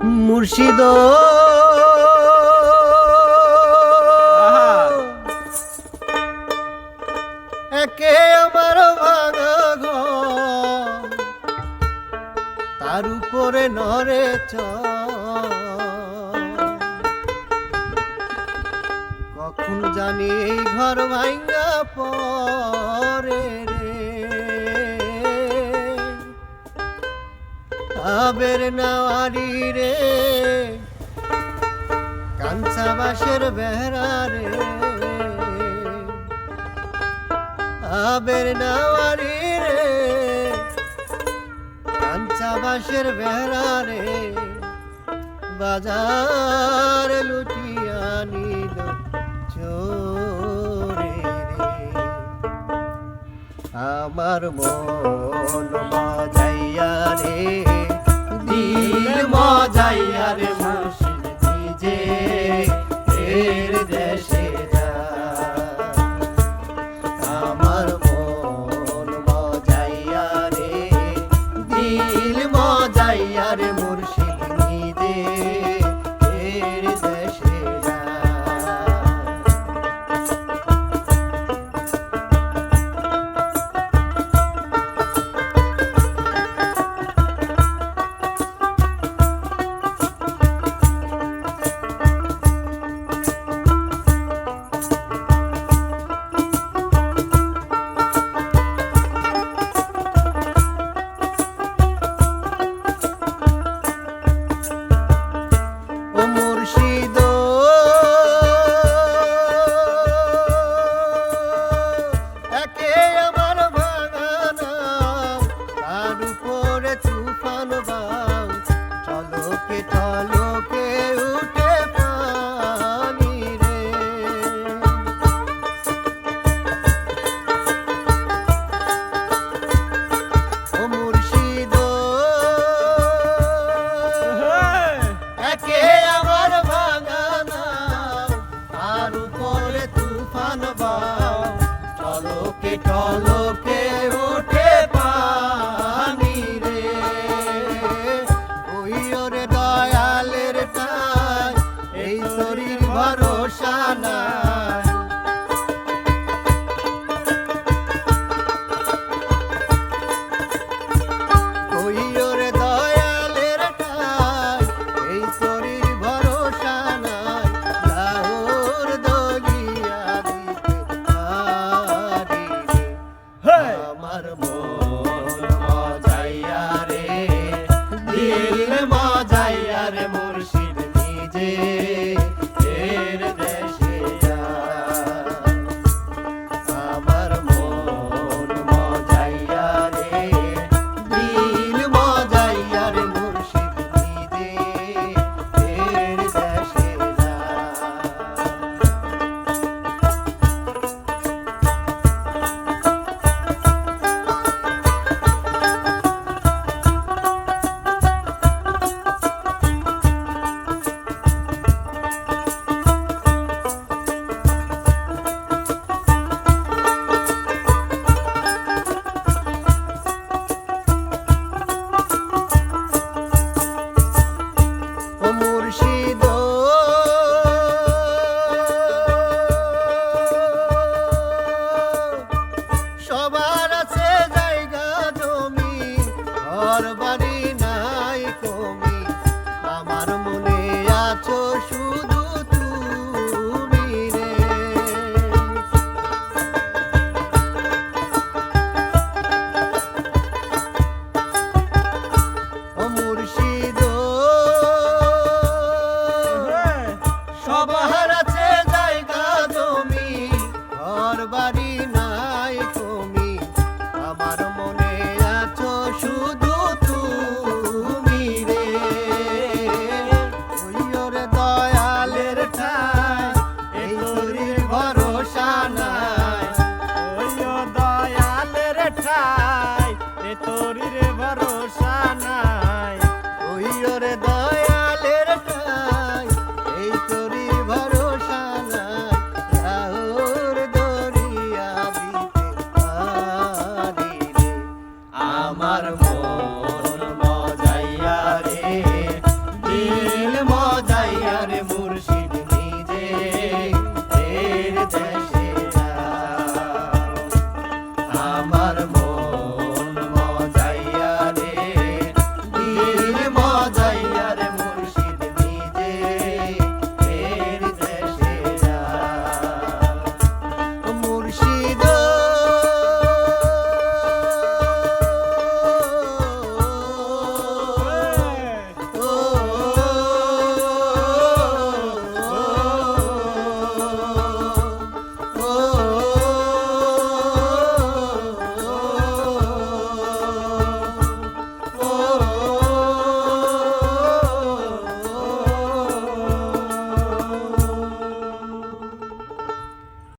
মুর্শিদ একে আমার ভাঙা ঘর তার উপরে নরে চর। কখন জানি এই ঘর ভাঙ্গা পরে আবের নাওয়ারি রে। কাঞ্চা বাসের বেহরা রে। আবের নাওয়ারি রে। কাঞ্চা বাসের বেহরা রে। বাজার লুটিয়া নিল চোরে রে। আমার মন মজাইয়া রে। দিল মজাইয়া রে মুর্শিদ নিজে। এর দেশে চলকে চলকে উঠে রে। দয়ালের ভরসা নাই। আছো শুধু মন